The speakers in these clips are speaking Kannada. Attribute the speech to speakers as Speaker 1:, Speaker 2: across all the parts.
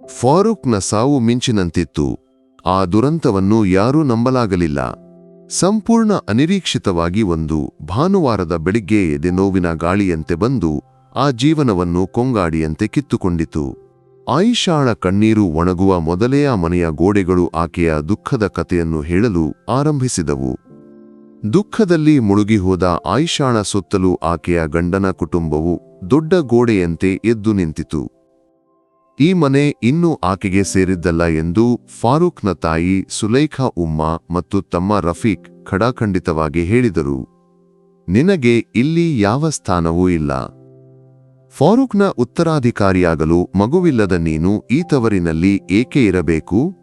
Speaker 1: ಫಾರೂಕ್ನ ಸಾವು ಮಿಂಚಿನಂತಿತ್ತು. ಆ ದುರಂತವನ್ನು ಯಾರೂ ನಂಬಲಾಗಲಿಲ್ಲ. ಸಂಪೂರ್ಣ ಅನಿರೀಕ್ಷಿತವಾಗಿ ಒಂದು ಭಾನುವಾರದ ಬೆಳಿಗ್ಗೆ ಎದೆ ನೋವಿನ ಗಾಳಿಯಂತೆ ಬಂದು ಆ ಜೀವನವನ್ನು ಕೊಂಗಾಡಿಯಂತೆ ಕಿತ್ತುಕೊಂಡಿತು. ಆಯಿಷಾಳ ಕಣ್ಣೀರು ಒಣಗುವ ಮೊದಲೇ ಆ ಮನೆಯ ಗೋಡೆಗಳು ಆಕೆಯ ದುಃಖದ ಕಥೆಯನ್ನು ಹೇಳಲು ಆರಂಭಿಸಿದವು. ದುಃಖದಲ್ಲಿ ಮುಳುಗಿಹೋದ ಆಯಿಷಾಳ ಸುತ್ತಲೂ ಆಕೆಯ ಗಂಡನ ಕುಟುಂಬವು ದೊಡ್ಡ ಗೋಡೆಯಂತೆ ಎದ್ದು ನಿಂತಿತು. ಈ ಮನೆ ಇನ್ನೂ ಆಕೆಗೆ ಸೇರಿದ್ದಲ್ಲ ಎಂದು ಫಾರೂಕ್ನ ತಾಯಿ ಸುಲೈಖಾ ಉಮ್ಮ ಮತ್ತು ತಮ್ಮ ರಫೀಕ್ ಖಡಾಖಂಡಿತವಾಗಿ ಹೇಳಿದರು. ನಿನಗೆ ಇಲ್ಲಿ ಯಾವ ಸ್ಥಾನವೂ ಇಲ್ಲ. ಫಾರೂಕ್ನ ಉತ್ತರಾಧಿಕಾರಿಯಾಗಲು ಮಗುವಿಲ್ಲದ ನೀನು ಈ ತವರಿನಲ್ಲಿ ಏಕೆ ಇರಬೇಕು?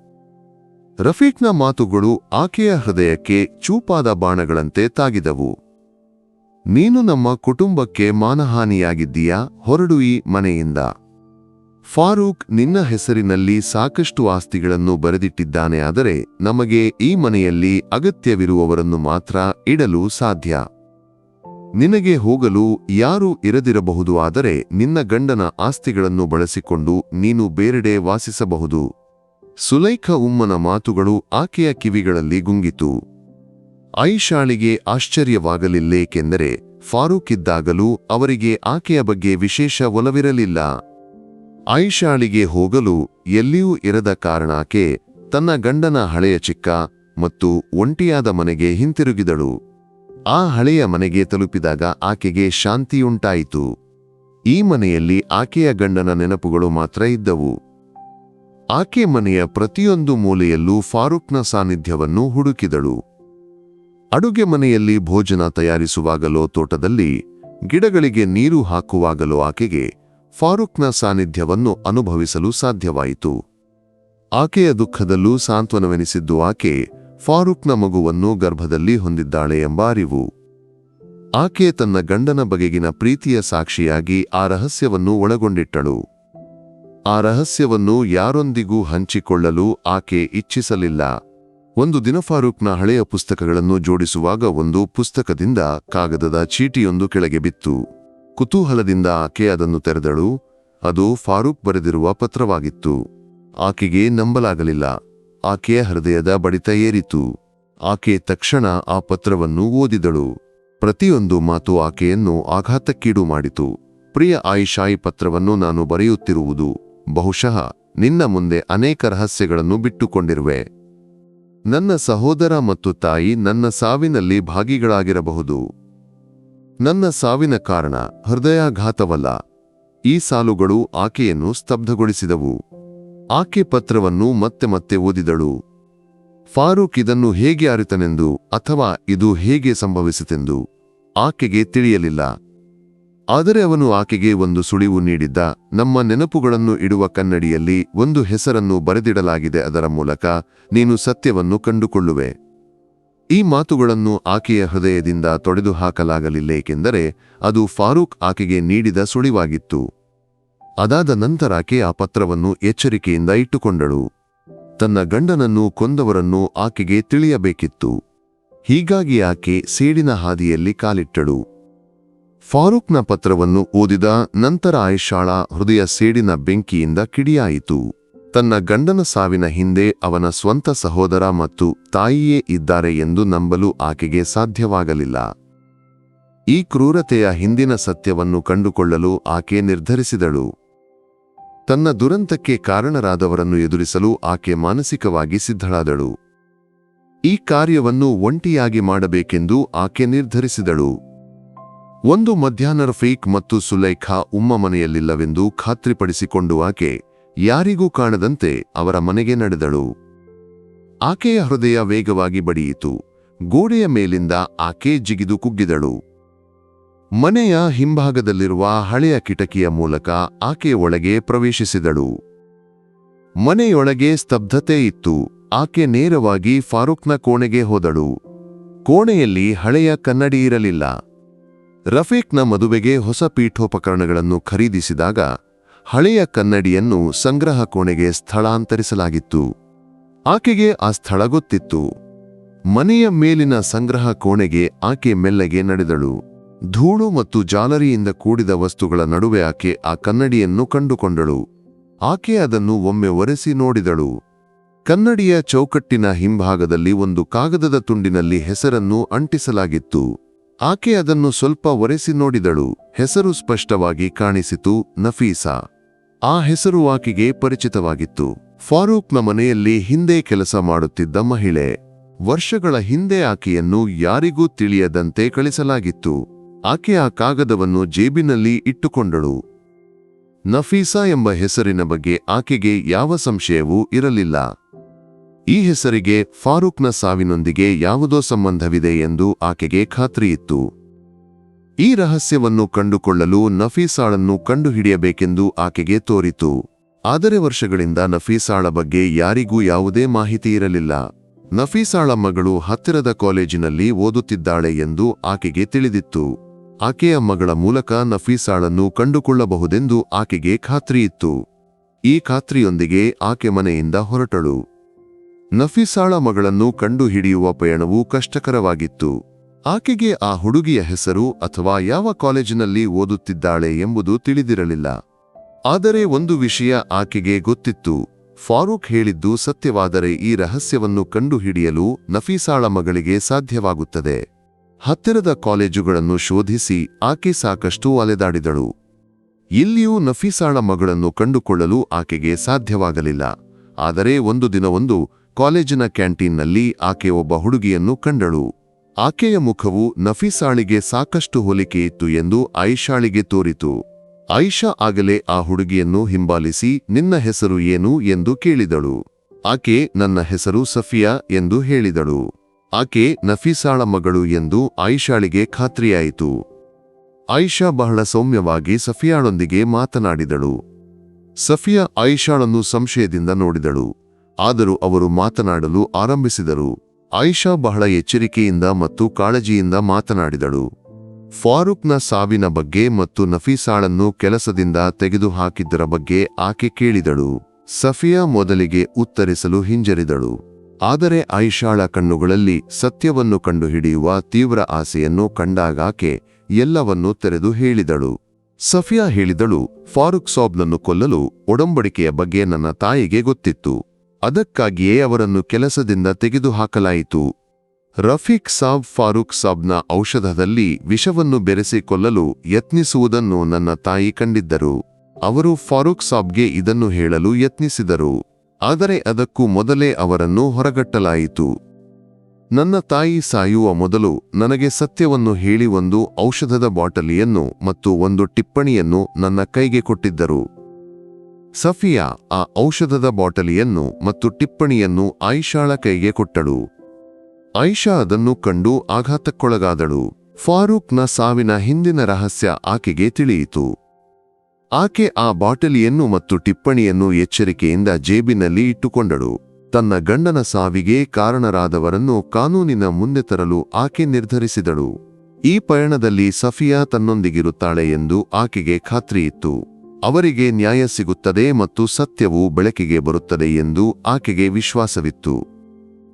Speaker 1: ರಫೀಕ್ನ ಮಾತುಗಳು ಆಕೆಯ ಹೃದಯಕ್ಕೆ ಚೂಪಾದ ಬಾಣಗಳಂತೆ ತಾಗಿದವು. ನೀನು ನಮ್ಮ ಕುಟುಂಬಕ್ಕೆ ಮಾನಹಾನಿಯಾಗಿದ್ದೀಯಾ? ಹೊರಡು ಈ ಮನೆಯಿಂದ. ಫಾರೂಕ್ ನಿನ್ನ ಹೆಸರಿನಲ್ಲಿ ಸಾಕಷ್ಟು ಆಸ್ತಿಗಳನ್ನು ಬರೆದಿಟ್ಟಿದ್ದಾನೆ ಆದರೆ ನಮಗೆ ಈ ಮನೆಯಲ್ಲಿ ಅಗತ್ಯವಿರುವವರನ್ನು ಮಾತ್ರ ಇಡಲು ಸಾಧ್ಯ. ನಿನಗೆ ಹೋಗಲು ಯಾರೂ ಇರದಿರಬಹುದು ಆದರೆ ನಿನ್ನ ಗಂಡನ ಆಸ್ತಿಗಳನ್ನು ಬಳಸಿಕೊಂಡು ನೀನು ಬೇರೆಡೆ ವಾಸಿಸಬಹುದು. ಸುಲೈಖ ಉಮ್ಮನ ಮಾತುಗಳು ಆಕೆಯ ಕಿವಿಗಳಲ್ಲಿ ಗುಂಗಿತು. ಐಶಾಳಿಗೆ ಆಶ್ಚರ್ಯವಾಗಲಿಲ್ಲೇಕೆಂದರೆ ಫಾರೂಕ್ ಇದ್ದಾಗಲೂ ಅವರಿಗೆ ಆಕೆಯ ಬಗ್ಗೆ ವಿಶೇಷ ಒಲವಿರಲಿಲ್ಲ. ಐಶಾಳಿಗೆ ಹೋಗಲು ಎಲ್ಲಿಯೂ ಇರದ ಕಾರಣಕ್ಕೆ ತನ್ನ ಗಂಡನ ಹಳೆಯ ಚಿಕ್ಕ ಮತ್ತು ಒಂಟಿಯಾದ ಮನೆಗೆ ಹಿಂತಿರುಗಿದಳು. ಆ ಹಳೆಯ ಮನೆಗೆ ತಲುಪಿದಾಗ ಆಕೆಗೆ ಶಾಂತಿಯುಂಟಾಯಿತು. ಈ ಮನೆಯಲ್ಲಿ ಆಕೆಯ ಗಂಡನ ನೆನಪುಗಳು ಮಾತ್ರ ಇದ್ದವು. ಆಕೆ ಮನೆಯ ಪ್ರತಿಯೊಂದು ಮೂಲೆಯಲ್ಲೂ ಫಾರೂಕ್ನ ಸಾನ್ನಿಧ್ಯವನ್ನು ಹುಡುಕಿದಳು. ಅಡುಗೆ ಮನೆಯಲ್ಲಿ ಭೋಜನ ತಯಾರಿಸುವಾಗಲೋ ತೋಟದಲ್ಲಿ ಗಿಡಗಳಿಗೆ ನೀರು ಹಾಕುವಾಗಲೋ ಆಕೆಗೆ ಫಾರೂಕ್ನ ಸಾನ್ನಿಧ್ಯವನ್ನು ಅನುಭವಿಸಲು ಸಾಧ್ಯವಾಯಿತು. ಆಕೆಯ ದುಃಖದಲ್ಲೂ ಸಾಂತ್ವನವೆನಿಸಿದ್ದು ಆಕೆ ಫಾರೂಕ್ನ ಮಗುವನ್ನು ಗರ್ಭದಲ್ಲಿ ಹೊಂದಿದ್ದಾಳೆ ಎಂಬ ಅರಿವು. ಆಕೆ ತನ್ನ ಗಂಡನ ಬಗೆಗಿನ ಪ್ರೀತಿಯ ಸಾಕ್ಷಿಯಾಗಿ ಆ ರಹಸ್ಯವನ್ನು ಒಳಗೊಂಡಿಟ್ಟಳು. ಆ ರಹಸ್ಯವನ್ನು ಯಾರೊಂದಿಗೂ ಹಂಚಿಕೊಳ್ಳಲು ಆಕೆ ಇಚ್ಛಿಸಲಿಲ್ಲ. ಒಂದು ದಿನ ಫಾರೂಕ್ನ ಹಳೆಯ ಪುಸ್ತಕಗಳನ್ನು ಜೋಡಿಸುವಾಗ ಒಂದು ಪುಸ್ತಕದಿಂದ ಕಾಗದದ ಚೀಟಿಯೊಂದು ಕೆಳಗೆ ಬಿತ್ತು. ಕುತೂಹಲದಿಂದ ಆಕೆ ಅದನ್ನು ತೆರೆದಳು. ಅದು ಫಾರೂಕ್ ಬರೆದಿರುವ ಪತ್ರವಾಗಿತ್ತು. ಆಕೆಗೆ ನಂಬಲಾಗಲಿಲ್ಲ. ಆಕೆಯ ಹೃದಯದ ಬಡಿತ ಏರಿತು. ಆಕೆ ತಕ್ಷಣ ಆ ಪತ್ರವನ್ನು ಓದಿದಳು. ಪ್ರತಿಯೊಂದು ಮಾತು ಆಕೆಯನ್ನು ಆಘಾತಕ್ಕೀಡು ಮಾಡಿತು. ಪ್ರಿಯ ಆಯಿಷಾ ಈ ಪತ್ರವನ್ನು ನಾನು ಬರೆಯುತ್ತಿರುವುದು. ಬಹುಶಃ ನಿನ್ನ ಮುಂದೆ ಅನೇಕ ರಹಸ್ಯಗಳನ್ನು ಬಿಟ್ಟುಕೊಂಡಿರುವೆ. ನನ್ನ ಸಹೋದರ ಮತ್ತು ತಾಯಿ ನನ್ನ ಸಾವಿನಲ್ಲಿ ಭಾಗಿಗಳಾಗಿರಬಹುದು. ನನ್ನ ಸಾವಿನ ಕಾರಣ ಹೃದಯಾಘಾತವಲ್ಲ. ಈ ಸಾಲುಗಳು ಆಕೆಯನ್ನು ಸ್ತಬ್ಧಗೊಳಿಸಿದವು. ಆಕೆ ಪತ್ರವನ್ನು ಮತ್ತೆ ಮತ್ತೆ ಓದಿದಳು. ಫಾರೂಕ್ ಇದನ್ನು ಹೇಗೆ ಅರಿತನೆಂದು ಅಥವಾ ಇದು ಹೇಗೆ ಸಂಭವಿಸಿತೆಂದು ಆಕೆಗೆ ತಿಳಿಯಲಿಲ್ಲ. ಆದರೆ ಅವನು ಆಕೆಗೆ ಒಂದು ಸುಳಿವು ನೀಡಿದ್ದ, ನಮ್ಮ ನೆನಪುಗಳನ್ನು ಇಡುವ ಕನ್ನಡಿಯಲ್ಲಿ ಒಂದು ಹೆಸರನ್ನು ಬರೆದಿಡಲಾಗಿದೆ ಅದರ ಮೂಲಕ ನೀನು ಸತ್ಯವನ್ನು ಕಂಡುಕೊಳ್ಳುವೆ. ಈ ಮಾತುಗಳನ್ನು ಆಕೆಯ ಹೃದಯದಿಂದ ತೊಡೆದು ಹಾಕಲಾಗಲಿಲ್ಲ ಏಕೆಂದರೆ ಅದು ಫಾರೂಕ್ ಆಕೆಗೆ ನೀಡಿದ ಸುಳಿವಾಗಿತ್ತು. ಅದಾದ ನಂತರ ಆಕೆ ಆ ಪತ್ರವನ್ನು ಎಚ್ಚರಿಕೆಯಿಂದ ಇಟ್ಟುಕೊಂಡಳು. ತನ್ನ ಗಂಡನನ್ನು ಕೊಂದವರನ್ನು ಆಕೆಗೆ ತಿಳಿಯಬೇಕಿತ್ತು. ಹೀಗಾಗಿ ಆಕೆ ಸೇಡಿನ ಹಾದಿಯಲ್ಲಿ ಕಾಲಿಟ್ಟಳು. ಫಾರೂಕ್ನ ಪತ್ರವನ್ನು ಓದಿದ ನಂತರ ಆಯಶಾಳ ಹೃದಯ ಸೇಡಿನ ಬೆಂಕಿಯಿಂದ ಕಿಡಿಯಾಯಿತು. ತನ್ನ ಗಂಡನ ಸಾವಿನ ಹಿಂದೆ ಅವನ ಸ್ವಂತ ಸಹೋದರ ಮತ್ತು ತಾಯಿಯೇ ಇದ್ದಾರೆ ಎಂದು ನಂಬಲು ಆಕೆಗೆ ಸಾಧ್ಯವಾಗಲಿಲ್ಲ. ಈ ಕ್ರೂರತೆಯ ಹಿಂದಿನ ಸತ್ಯವನ್ನು ಕಂಡುಕೊಳ್ಳಲು ಆಕೆ ನಿರ್ಧರಿಸಿದಳು. ತನ್ನ ದುರಂತಕ್ಕೆ ಕಾರಣರಾದವರನ್ನು ಎದುರಿಸಲು ಆಕೆ ಮಾನಸಿಕವಾಗಿ ಸಿದ್ಧಳಾದಳು. ಈ ಕಾರ್ಯವನ್ನು ಒಂಟಿಯಾಗಿ ಮಾಡಬೇಕೆಂದು ಆಕೆ ನಿರ್ಧರಿಸಿದಳು. ಒಂದು ಮಧ್ಯಾಹ್ನ ರಫೀಕ್ ಮತ್ತು ಸುಲೈಖಾ ಉಮ್ಮ ಮನೆಯಲ್ಲಿಲ್ಲವೆಂದು ಖಾತ್ರಿಪಡಿಸಿಕೊಂಡು ಆಕೆ ಯಾರಿಗೂ ಕಾಣದಂತೆ ಅವರ ಮನೆಗೆ ನಡೆದಳು. ಆಕೆಯ ಹೃದಯ ವೇಗವಾಗಿ ಬಡಿಯಿತು. ಗೋಡೆಯ ಮೇಲಿಂದ ಆಕೆ ಜಿಗಿದು ಕುಗ್ಗಿದಳು. ಮನೆಯ ಹಿಂಭಾಗದಲ್ಲಿರುವ ಹಳೆಯ ಕಿಟಕಿಯ ಮೂಲಕ ಆಕೆಯ ಒಳಗೆ ಪ್ರವೇಶಿಸಿದಳು. ಮನೆಯೊಳಗೆ ಸ್ತಬ್ಧತೆ ಇತ್ತು. ಆಕೆ ನೇರವಾಗಿ ಫಾರೂಕ್ನ ಕೋಣೆಗೆ ಹೋದಳು. ಕೋಣೆಯಲ್ಲಿ ಹಳೆಯ ಕನ್ನಡಿ ಇರಲಿಲ್ಲ. ರಫೀಕ್ನ ಮದುವೆಗೆ ಹೊಸ ಪೀಠೋಪಕರಣಗಳನ್ನು ಖರೀದಿಸಿದಾಗ ಹಳೆಯ ಕನ್ನಡಿಯನ್ನು ಸಂಗ್ರಹ ಕೋಣೆಗೆ ಸ್ಥಳಾಂತರಿಸಲಾಗಿತ್ತು. ಆಕೆಗೆ ಆ ಸ್ಥಳ ಗೊತ್ತಿತ್ತು. ಮನೆಯ ಮೇಲಿನ ಸಂಗ್ರಹ ಕೋಣೆಗೆ ಆಕೆ ಮೆಲ್ಲಗೆ ನಡೆದಳು. ಧೂಳು ಮತ್ತು ಜಾಲರಿಯಿಂದ ಕೂಡಿದ ವಸ್ತುಗಳ ನಡುವೆ ಆಕೆ ಆ ಕನ್ನಡಿಯನ್ನು ಕಂಡುಕೊಂಡಳು. ಆಕೆ ಅದನ್ನು ಒಮ್ಮೆ ಒರೆಸಿ ನೋಡಿದಳು. ಕನ್ನಡಿಯ ಚೌಕಟ್ಟಿನ ಹಿಂಭಾಗದಲ್ಲಿ ಒಂದು ಕಾಗದದ ತುಂಡಿನಲ್ಲಿ ಹೆಸರನ್ನು ಅಂಟಿಸಲಾಗಿತ್ತು. ಆಕೆ ಅದನ್ನು ಸ್ವಲ್ಪ ಒರೆಸಿ ನೋಡಿದಳು. ಹೆಸರು ಸ್ಪಷ್ಟವಾಗಿ ಕಾಣಿಸಿತು ನಫೀಸಾ. ಆ ಹೆಸರು ಆಕೆಗೆ ಪರಿಚಿತವಾಗಿತ್ತು. ಫಾರೂಕ್ನ ಮನೆಯಲ್ಲಿ ಹಿಂದೆ ಕೆಲಸ ಮಾಡುತ್ತಿದ್ದ ಮಹಿಳೆ. ವರ್ಷಗಳ ಹಿಂದೆ ಆಕೆಯನ್ನು ಯಾರಿಗೂ ತಿಳಿಯದಂತೆ ಕಳಿಸಲಾಗಿತ್ತು. ಆಕೆ ಆ ಕಾಗದವನ್ನು ಜೇಬಿನಲ್ಲಿ ಇಟ್ಟುಕೊಂಡಳು. ನಫೀಸಾ ಎಂಬ ಹೆಸರಿನ ಬಗ್ಗೆ ಆಕೆಗೆ ಯಾವ ಸಂಶಯವೂ ಇರಲಿಲ್ಲ. ಈ ಹೆಸರಿಗೆ ಫಾರೂಕ್ನ ಸಾವಿನೊಂದಿಗೆ ಯಾವುದೋ ಸಂಬಂಧವಿದೆ ಎಂದು ಆಕೆಗೆ ಖಾತ್ರಿಯಿತ್ತು. ಈ ರಹಸ್ಯವನ್ನು ಕಂಡುಕೊಳ್ಳಲು ನಫೀಸಾಳನ್ನು ಕಂಡುಹಿಡಿಯಬೇಕೆಂದು ಆಕೆಗೆ ತೋರಿತು. ಆದರೆ ವರ್ಷಗಳಿಂದ ನಫೀಸಾಳ ಬಗ್ಗೆ ಯಾರಿಗೂ ಯಾವುದೇ ಮಾಹಿತಿ ಇರಲಿಲ್ಲ. ನಫೀಸಾಳ ಮಗಳು ಹತ್ತಿರದ ಕಾಲೇಜಿನಲ್ಲಿ ಓದುತ್ತಿದ್ದಾಳೆ ಎಂದು ಆಕೆಗೆ ತಿಳಿದಿತ್ತು. ಆಕೆಯ ಮಗಳ ಮೂಲಕ ನಫೀಸಾಳನ್ನು ಕಂಡುಕೊಳ್ಳಬಹುದೆಂದು ಆಕೆಗೆ ಖಾತ್ರಿಯಿತ್ತು ಈ ಖಾತ್ರಿಯೊಂದಿಗೆ ಆಕೆ ಮನೆಯಿಂದ ಹೊರಟಳು. ನಫೀಸಾಳ ಮಗಳನ್ನು ಕಂಡುಹಿಡಿಯುವ ಪಯಣವು ಕಷ್ಟಕರವಾಗಿತ್ತು. ಆಕೆಗೆ ಆ ಹುಡುಗಿಯ ಹೆಸರು ಅಥವಾ ಯಾವ ಕಾಲೇಜಿನಲ್ಲಿ ಓದುತ್ತಿದ್ದಾಳೆ ಎಂಬುದು ತಿಳಿದಿರಲಿಲ್ಲ. ಆದರೆ ಒಂದು ವಿಷಯ ಆಕೆಗೆ ಗೊತ್ತಿತ್ತು. ಫಾರೂಕ್ ಹೇಳಿದ್ದು ಸತ್ಯವಾದರೆ ಈ ರಹಸ್ಯವನ್ನು ಕಂಡುಹಿಡಿಯಲು ನಫೀಸಾಳ ಮಗಳಿಗೆ ಸಾಧ್ಯವಾಗುತ್ತದೆ. ಹತ್ತಿರದ ಕಾಲೇಜುಗಳನ್ನು ಶೋಧಿಸಿ ಆಕೆ ಸಾಕಷ್ಟು ಅಲೆದಾಡಿದಳು. ಇಲ್ಲಿಯೂ ನಫೀಸಾಳ ಮಗಳನ್ನು ಕಂಡುಕೊಳ್ಳಲು ಆಕೆಗೆ ಸಾಧ್ಯವಾಗಲಿಲ್ಲ. ಆದರೆ ಒಂದು ದಿನವೊಂದು ಕಾಲೇಜಿನ ಕ್ಯಾಂಟೀನ್ನಲ್ಲಿ ಆಕೆ ಒಬ್ಬ ಹುಡುಗಿಯನ್ನು ಕಂಡಳು. ಆಕೆಯ ಮುಖವು ನಫೀಸಾಳಿಗೆ ಸಾಕಷ್ಟು ಹೋಲಿಕೆಯಿತ್ತು ಎಂದು ಆಯಿಷಾಳಿಗೆ ತೋರಿತು. ಆಯಿಷಾ ಆಗಲೇ ಆ ಹುಡುಗಿಯನ್ನು ಹಿಂಬಾಲಿಸಿ, ನಿನ್ನ ಹೆಸರು ಏನು? ಎಂದು ಕೇಳಿದಳು. ಆಕೆ ನನ್ನ ಹೆಸರು ಸಫಿಯಾ ಎಂದು ಹೇಳಿದಳು. ಆಕೆ ನಫೀಸಾಳ ಮಗಳು ಎಂದು ಆಯಿಷಾಳಿಗೆ ಖಾತ್ರಿಯಾಯಿತು. ಆಯಿಷಾ ಬಹಳ ಸೌಮ್ಯವಾಗಿ ಸಫಿಯಾಳೊಂದಿಗೆ ಮಾತನಾಡಿದಳು. ಸಫಿಯಾ ಆಯಿಷಾಳನ್ನು ಸಂಶಯದಿಂದ ನೋಡಿದಳು. ಆದರೂ ಅವರು ಮಾತನಾಡಲು ಆರಂಭಿಸಿದರು. ಐಷಾ ಬಹಳ ಎಚ್ಚರಿಕೆಯಿಂದ ಮತ್ತು ಕಾಳಜಿಯಿಂದ ಮಾತನಾಡಿದಳು. ಫಾರೂಕ್ನ ಸಾವಿನ ಬಗ್ಗೆ ಮತ್ತು ನಫೀಸಾಳನ್ನು ಕೆಲಸದಿಂದ ತೆಗೆದುಹಾಕಿದ್ದರ ಬಗ್ಗೆ ಆಕೆ ಕೇಳಿದಳು. ಸಫಿಯಾ ಮೊದಲಿಗೆ ಉತ್ತರಿಸಲು ಹಿಂಜರಿದಳು. ಆದರೆ ಆಯಿಷಾಳ ಕಣ್ಣುಗಳಲ್ಲಿ ಸತ್ಯವನ್ನು ಕಂಡುಹಿಡಿಯುವ ತೀವ್ರ ಆಸೆಯನ್ನು ಕಂಡಾಗಾಕೆ ಎಲ್ಲವನ್ನೂ ತೆರೆದು ಹೇಳಿದಳು. ಸಫಿಯಾ ಹೇಳಿದಳು, ಫಾರೂಕ್ ಸಾಬ್ನನ್ನು ಕೊಲ್ಲಲು ಒಡಂಬಡಿಕೆಯ ಬಗ್ಗೆ ನನ್ನ ತಾಯಿಗೆ ಗೊತ್ತಿತ್ತು. ಅದಕ್ಕಾಗಿಯೇ ಅವರನ್ನು ಕೆಲಸದಿಂದ ತೆಗೆದುಹಾಕಲಾಯಿತು. ರಫೀಕ್ ಸಾಬ್ ಫಾರೂಕ್ ಸಾಬ್ನ ಔಷಧದಲ್ಲಿ ವಿಷವನ್ನು ಬೆರೆಸಿಕೊಳ್ಳಲು ಯತ್ನಿಸುವುದನ್ನು ನನ್ನ ತಾಯಿ ಕಂಡಿದ್ದರು. ಅವರು ಫಾರೂಕ್ ಸಾಬ್ಗೆ ಇದನ್ನು ಹೇಳಲು ಯತ್ನಿಸಿದರು. ಆದರೆ ಅದಕ್ಕೂ ಮೊದಲೇ ಅವರನ್ನು ಹೊರಗಟ್ಟಲಾಯಿತು. ನನ್ನ ತಾಯಿ ಸಾಯುವ ಮೊದಲು ನನಗೆ ಸತ್ಯವನ್ನು ಹೇಳಿ ಒಂದು ಔಷಧದ ಬಾಟಲಿಯನ್ನು ಮತ್ತು ಒಂದು ಟಿಪ್ಪಣಿಯನ್ನು ನನ್ನ ಕೈಗೆ ಕೊಟ್ಟಿದ್ದರು. ಸಫಿಯಾ ಆ ಔಷಧದ ಬಾಟಲಿಯನ್ನು ಮತ್ತು ಟಿಪ್ಪಣಿಯನ್ನು ಆಯಿಷಾಳ ಕೈಗೆ ಕೊಟ್ಟಳು. ಆಯಿಷಾ ಅದನ್ನು ಕಂಡು ಆಘಾತಕ್ಕೊಳಗಾದಳು. ಫಾರೂಕ್ನ ಸಾವಿನ ಹಿಂದಿನ ರಹಸ್ಯ ಆಕೆಗೆ ತಿಳಿಯಿತು. ಆಕೆ ಆ ಬಾಟಲಿಯನ್ನು ಮತ್ತು ಟಿಪ್ಪಣಿಯನ್ನು ಎಚ್ಚರಿಕೆಯಿಂದ ಜೇಬಿನಲ್ಲಿ ಇಟ್ಟುಕೊಂಡಳು. ತನ್ನ ಗಂಡನ ಸಾವಿಗೆ ಕಾರಣರಾದವರನ್ನು ಕಾನೂನಿನ ಮುಂದೆ ತರಲು ಆಕೆ ನಿರ್ಧರಿಸಿದಳು. ಈ ಪಯಣದಲ್ಲಿ ಸಫಿಯಾ ತನ್ನೊಂದಿಗಿರುತ್ತಾಳೆ ಎಂದು ಆಕೆಗೆ ಖಾತ್ರಿಯಿತ್ತು. ಅವರಿಗೆ ನ್ಯಾಯ ಸಿಗುತ್ತದೆ ಮತ್ತು ಸತ್ಯವು ಬೆಳಕಿಗೆ ಬರುತ್ತದೆ ಎಂದು ಆಕೆಗೆ ವಿಶ್ವಾಸವಿತ್ತು.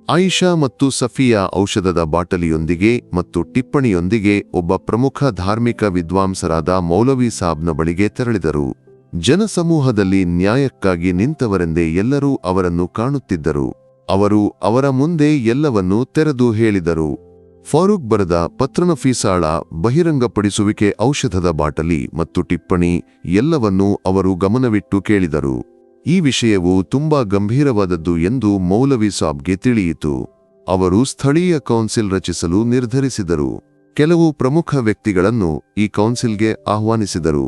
Speaker 1: ಆಯಿಷಾ ಮತ್ತು ಸಫಿಯಾ ಔಷಧದ ಬಾಟಲಿಯೊಂದಿಗೆ ಮತ್ತು ಟಿಪ್ಪಣಿಯೊಂದಿಗೆ ಒಬ್ಬ ಪ್ರಮುಖ ಧಾರ್ಮಿಕ ವಿದ್ವಾಂಸರಾದ ಮೌಲವಿ ಸಾಬ್ನ ಬಳಿಗೆ ತೆರಳಿದರು. ಜನಸಮೂಹದಲ್ಲಿ ನ್ಯಾಯಕ್ಕಾಗಿ ನಿಂತವರೆಂದೇ ಎಲ್ಲರೂ ಅವರನ್ನು ಕಾಣುತ್ತಿದ್ದರು. ಅವರು ಅವರ ಮುಂದೆ ಎಲ್ಲವನ್ನೂ ತೆರೆದು ಹೇಳಿದರು. ಫಾರೂಕ್ ಬರೆದ ಪತ್ರನಫೀಸಾಳ ಬಹಿರಂಗಪಡಿಸುವಿಕೆ ಔಷಧದ ಬಾಟಲಿ ಮತ್ತು ಟಿಪ್ಪಣಿ ಎಲ್ಲವನ್ನೂ ಅವರು ಗಮನವಿಟ್ಟು ಕೇಳಿದರು. ಈ ವಿಷಯವು ತುಂಬಾ ಗಂಭೀರವಾದದ್ದು ಎಂದು ಮೌಲವಿ ಸಾಬ್ಗೆ ತಿಳಿಯಿತು. ಅವರು ಸ್ಥಳೀಯ ಕೌನ್ಸಿಲ್ ರಚಿಸಲು ನಿರ್ಧರಿಸಿದರು. ಕೆಲವು ಪ್ರಮುಖ ವ್ಯಕ್ತಿಗಳನ್ನು ಈ ಕೌನ್ಸಿಲ್ಗೆ ಆಹ್ವಾನಿಸಿದರು.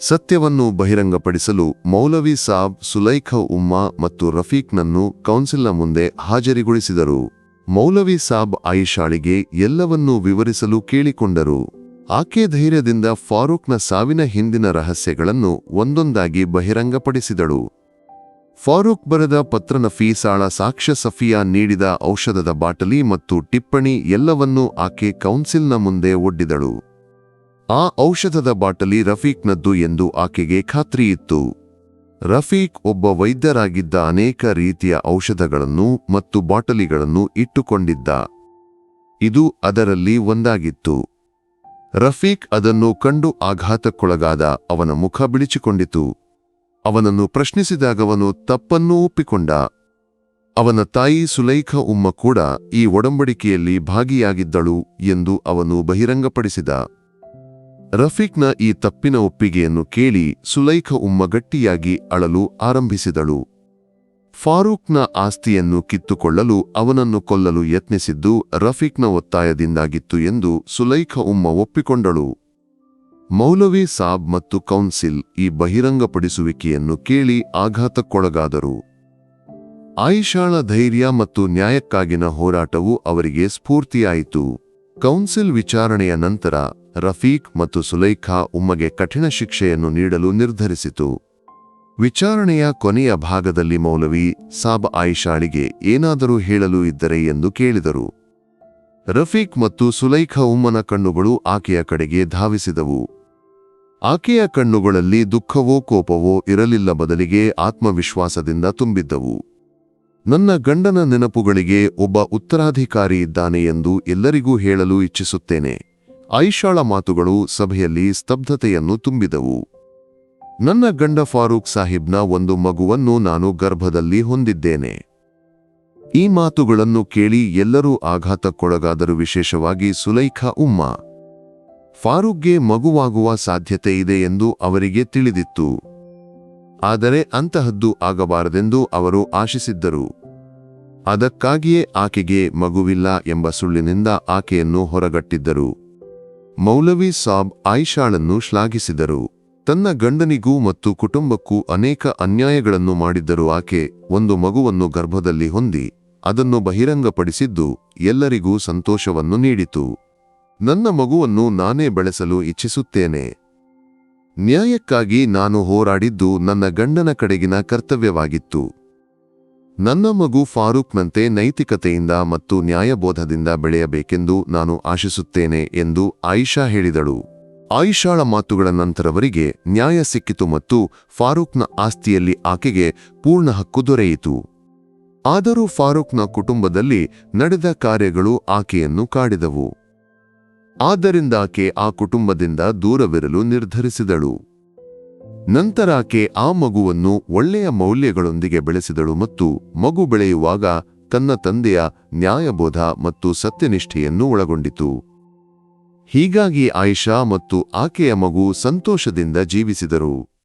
Speaker 1: ಸತ್ಯವನ್ನು ಬಹಿರಂಗಪಡಿಸಲು ಮೌಲವಿ ಸಾಬ್ ಸುಲೈಖ ಉಮ್ಮಾ ಮತ್ತು ರಫೀಕ್ನನ್ನು ಕೌನ್ಸಿಲ್ನ ಮುಂದೆ ಹಾಜರಿಗೊಳಿಸಿದರು. ಮೌಲವಿ ಸಾಬ್ ಆಯಿಷಾಳಿಗೆ ಎಲ್ಲವನ್ನೂ ವಿವರಿಸಲು ಕೇಳಿಕೊಂಡರು. ಆಕೆ ಧೈರ್ಯದಿಂದ ಫಾರೂಕ್ನ ಸಾವಿನ ಹಿಂದಿನ ರಹಸ್ಯಗಳನ್ನು ಒಂದೊಂದಾಗಿ ಬಹಿರಂಗಪಡಿಸಿದಳು. ಫಾರೂಕ್ ಬರೆದ ಪತ್ರನಫೀಸಾಳ ಸಾಕ್ಷ್ಯ ಸಫಿಯಾ ನೀಡಿದ ಔಷಧದ ಬಾಟಲಿ ಮತ್ತು ಟಿಪ್ಪಣಿ ಎಲ್ಲವನ್ನೂ ಆಕೆ ಕೌನ್ಸಿಲ್ನ ಮುಂದೆ ಒಡ್ಡಿದಳು. ಆ ಔಷಧದ ಬಾಟಲಿ ರಫೀಕ್ನದ್ದು ಎಂದು ಆಕೆಗೆ ಖಾತ್ರಿಯಿತ್ತು. ರಫೀಕ್ ಒಬ್ಬ ವೈದ್ಯರಾಗಿದ್ದ ಅನೇಕ ರೀತಿಯ ಔಷಧಗಳನ್ನು ಮತ್ತು ಬಾಟಲಿಗಳನ್ನು ಇಟ್ಟುಕೊಂಡಿದ್ದ. ಇದು ಅದರಲ್ಲಿ ಒಂದಾಗಿತ್ತು. ರಫೀಕ್ ಅದನ್ನು ಕಂಡು ಆಘಾತಕ್ಕೊಳಗಾದ ಅವನ ಮುಖ ಬಿಳಿಚಿಕೊಂಡಿತು. ಅವನನ್ನು ಪ್ರಶ್ನಿಸಿದಾಗವನು ತಪ್ಪನ್ನೂ ಒಪ್ಪಿಕೊಂಡ. ಅವನ ತಾಯಿ ಸುಲೈಖ ಉಮ್ಮ ಕೂಡ ಈ ಒಡಂಬಡಿಕೆಯಲ್ಲಿ ಭಾಗಿಯಾಗಿದ್ದಳು ಎಂದು ಅವನು ಬಹಿರಂಗಪಡಿಸಿದ. ರಫೀಕ್ನ ಈ ತಪ್ಪಿನ ಒಪ್ಪಿಗೆಯನ್ನು ಕೇಳಿ ಸುಲೈಖ ಉಮ್ಮ ಗಟ್ಟಿಯಾಗಿ ಅಳಲು ಆರಂಭಿಸಿದಳು. ಫಾರೂಕ್ನ ಆಸ್ತಿಯನ್ನು ಕಿತ್ತುಕೊಳ್ಳಲು ಅವನನ್ನು ಕೊಲ್ಲಲು ಯತ್ನಿಸಿದ್ದು ರಫೀಕ್ನ ಒತ್ತಾಯದಿಂದಾಗಿತ್ತು ಎಂದು ಸುಲೈಖ ಉಮ್ಮ ಒಪ್ಪಿಕೊಂಡಳು. ಮೌಲವಿ ಸಾಬ್ ಮತ್ತು ಕೌನ್ಸಿಲ್ ಈ ಬಹಿರಂಗಪಡಿಸುವಿಕೆಯನ್ನು ಕೇಳಿ ಆಘಾತಕ್ಕೊಳಗಾದರು. ಆಯಿಷಾಳ ಧೈರ್ಯ ಮತ್ತು ನ್ಯಾಯಕ್ಕಾಗಿನ ಹೋರಾಟವು ಅವರಿಗೆ ಸ್ಫೂರ್ತಿಯಾಯಿತು. ಕೌನ್ಸಿಲ್ ವಿಚಾರಣೆಯ ನಂತರ ರಫೀಕ್ ಮತ್ತು ಸುಲೈಖಾ ಉಮ್ಮಗೆ ಕಠಿಣ ಶಿಕ್ಷೆಯನ್ನು ನೀಡಲು ನಿರ್ಧರಿಸಿತು. ವಿಚಾರಣೆಯ ಕೊನೆಯ ಭಾಗದಲ್ಲಿ ಮೌಲವಿ ಸಾಬ್ ಆಯಿಷಾಳಿಗೆ ಏನಾದರೂ ಹೇಳಲು ಇದ್ದರೆ ಎಂದು ಕೇಳಿದರು. ರಫೀಕ್ ಮತ್ತು ಸುಲೈಖಾ ಉಮ್ಮನ ಕಣ್ಣುಗಳು ಆಕೆಯ ಕಡೆಗೆ ಧಾವಿಸಿದವು. ಆಕೆಯ ಕಣ್ಣುಗಳಲ್ಲಿ ದುಃಖವೋ ಕೋಪವೋ ಇರಲಿಲ್ಲ ಬದಲಿಗೆ ಆತ್ಮವಿಶ್ವಾಸದಿಂದ ತುಂಬಿದ್ದವು. ನನ್ನ ಗಂಡನ ನೆನಪುಗಳಿಗೆ ಒಬ್ಬ ಉತ್ತರಾಧಿಕಾರಿ ಇದ್ದಾನೆ ಎಂದು ಎಲ್ಲರಿಗೂ ಹೇಳಲು ಇಚ್ಛಿಸುತ್ತೇನೆ. ಐಷಾಳ ಮಾತುಗಳು ಸಭೆಯಲ್ಲಿ ಸ್ತಬ್ಧತೆಯನ್ನು ತುಂಬಿದವು. ನನ್ನ ಗಂಡ ಫಾರೂಕ್ ಸಾಹಿಬ್ನ ಒಂದು ಮಗುವನ್ನು ನಾನು ಗರ್ಭದಲ್ಲಿ ಹೊಂದಿದ್ದೇನೆ. ಈ ಮಾತುಗಳನ್ನು ಕೇಳಿ ಎಲ್ಲರೂ ಆಘಾತಕ್ಕೊಳಗಾದರು ವಿಶೇಷವಾಗಿ ಸುಲೈಖಾ ಉಮ್ಮ. ಫಾರೂಕ್ಗೆ ಮಗುವಾಗುವ ಸಾಧ್ಯತೆ ಇದೆ ಎಂದು ಅವರಿಗೆ ತಿಳಿದಿತ್ತು. ಆದರೆ ಅಂತಹದ್ದು ಆಗಬಾರದೆಂದು ಅವರು ಆಶಿಸಿದ್ದರು. ಅದಕ್ಕಾಗಿಯೇ ಆಕೆಗೆ ಮಗುವಿಲ್ಲ ಎಂಬ ಸುಳ್ಳಿನಿಂದ ಆಕೆಯನ್ನು ಹೊರಗಟ್ಟಿದ್ದರು. ಮೌಲವಿ ಸಾಬ್ ಆಯಿಷಾಳನ್ನು ಶ್ಲಾಘಿಸಿದರು. ತನ್ನ ಗಂಡನಿಗೂ ಮತ್ತು ಕುಟುಂಬಕ್ಕೂ ಅನೇಕ ಅನ್ಯಾಯಗಳನ್ನು ಮಾಡಿದ್ದರು. ಆಕೆ ಒಂದು ಮಗುವನ್ನು ಗರ್ಭದಲ್ಲಿ ಹೊಂದಿ ಅದನ್ನು ಬಹಿರಂಗಪಡಿಸಿದ್ದು ಎಲ್ಲರಿಗೂ ಸಂತೋಷವನ್ನು ನೀಡಿತು. ನನ್ನ ಮಗುವನ್ನು ನಾನೇ ಬೆಳೆಸಲು ಇಚ್ಛಿಸುತ್ತೇನೆ. ನ್ಯಾಯಕ್ಕಾಗಿ ನಾನು ಹೋರಾಡಿದ್ದು ನನ್ನ ಗಂಡನ ಕಡೆಗಿನ ಕರ್ತವ್ಯವಾಗಿತ್ತು. ನನ್ನ ಮಗು ಫಾರೂಕ್ನಂತೆ ನೈತಿಕತೆಯಿಂದ ಮತ್ತು ನ್ಯಾಯಬೋಧದಿಂದ ಬೆಳೆಯಬೇಕೆಂದು ನಾನು ಆಶಿಸುತ್ತೇನೆ ಎಂದು ಆಯಿಷಾ ಹೇಳಿದಳು. ಆಯಿಷಾಳ ಮಾತುಗಳ ನಂತರವರಿಗೆ ನ್ಯಾಯ ಸಿಕ್ಕಿತು ಮತ್ತು ಫಾರೂಕ್ನ ಆಸ್ತಿಯಲ್ಲಿ ಆಕೆಗೆ ಪೂರ್ಣ ಹಕ್ಕು ದೊರೆಯಿತು. ಆದರೂ ಫಾರೂಕ್ನ ಕುಟುಂಬದಲ್ಲಿ ನಡೆದ ಕಾರ್ಯಗಳು ಆಕೆಯನ್ನು ಕಾಡಿದವು. ಆದ್ದರಿಂದ ಆಕೆ ಆ ಕುಟುಂಬದಿಂದ ದೂರವಿರಲು ನಿರ್ಧರಿಸಿದಳು. ನಂತರ ಆಕೆ ಆ ಮಗುವನ್ನು ಒಳ್ಳೆಯ ಮೌಲ್ಯಗಳೊಂದಿಗೆ ಬೆಳೆಸಿದಳು ಮತ್ತು ಮಗು ಬೆಳೆಯುವಾಗ ತನ್ನ ತಂದೆಯ ನ್ಯಾಯಬೋಧ ಮತ್ತು ಸತ್ಯನಿಷ್ಠೆಯನ್ನು ಒಳಗೊಂಡಿತು. ಹೀಗಾಗಿ ಆಯಿಷಾ ಮತ್ತು ಆಕೆಯ ಮಗು ಸಂತೋಷದಿಂದ ಜೀವಿಸಿದರು.